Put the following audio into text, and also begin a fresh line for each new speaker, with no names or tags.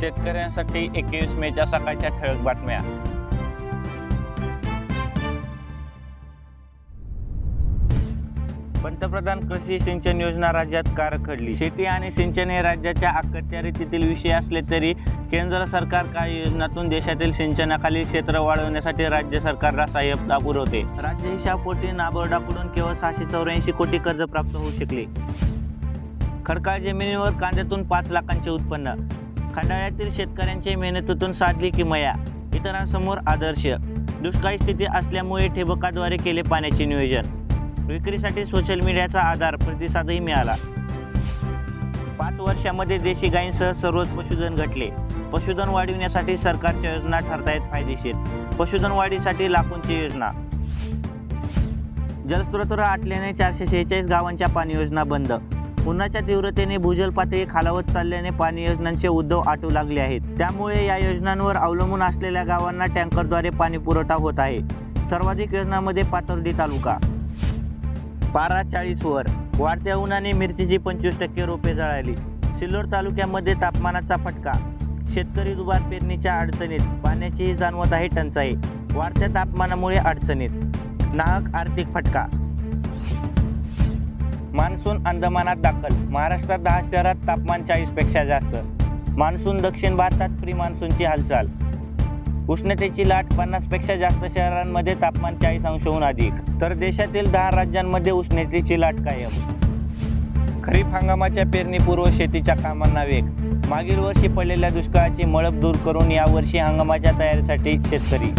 शेतकऱ्यांसाठी एकवीस मेच्या सकाळच्या ठळक बातम्या. पंतप्रधान कृषी सिंचन योजना राज्यात कारखडली शेती आणि सिंचन हे राज्याच्या अखत्यारीतील विषय असले तरी केंद्र सरकार काही योजनातून देशातील सिंचनाखाली क्षेत्र वाढवण्यासाठी राज्य सरकारला सहाय्यता पुरवते राज्य हिशापोटी नाबर्डाकडून केवळ सहाशे चौऱ्याऐंशी कोटी कर्ज प्राप्त होऊ शकले. खडकाळ जमिनीवर कांद्यातून पाच लाखांचे उत्पन्न. खंडाळ्यातील शेतकऱ्यांच्या मेहनतीतून साधली किमया इतरांसमोर आदर्श. दुष्काळी स्थिती असल्यामुळे ठिबकाद्वारे केले पाण्याचे नियोजन. विक्रीसाठी सोशल मीडियाचा आधार प्रतिसादही मिळाला. पाच वर्षामध्ये देशी गायींसह सर्वच पशुधन घटले. पशुधन वाढविण्यासाठी सरकारच्या योजना ठरतायत फायदेशीर. पशुधन वाढीसाठी लाखोंची योजना. जलस्रोत आटल्याने चारशे शेहेचाळीस गावांच्या पाणी योजना बंद. उन्हाच्या तीव्रतेने भूजल पातळी खालावत चालल्याने पाणी योजनांचे उद्भव आटू लागले आहेत. त्यामुळे या योजनांवर अवलंबून असलेल्या गावांना टँकरद्वारे पाणी पुरवठा होत आहे. सर्वाधिक योजनांमध्ये पाथर्डी तालुका. पारा चाळीसवर. वाढत्या उन्हाने मिरचीची पंचवीस टक्के रोपे जळाली. सिल्लोड तालुक्यामध्ये तापमानाचा फटका. शेतकरी दुबार पेरणीच्या अडचणीत. पाण्याचीही जाणवत आहे टंचाई. वाढत्या तापमानामुळे अडचणीत. नाहक आर्थिक फटका. मान्सून अंदमानात दाखल. महाराष्ट्रात दहा शहरात तापमान चाळीसपेक्षा जास्त. मान्सून दक्षिण भारतात प्री मान्सूनची हालचाल. उष्णतेची लाट पन्नासपेक्षा जास्त शहरांमध्ये तापमान चाळीस अंशहून अधिक. तर देशातील दहा राज्यांमध्ये उष्णतेची लाट कायम. खरीप हंगामाच्या पेरणीपूर्व शेतीच्या कामांना वेग. मागील वर्षी पडलेल्या दुष्काळाची मळप दूर करून यावर्षी हंगामाच्या तयारीसाठी शेतकरी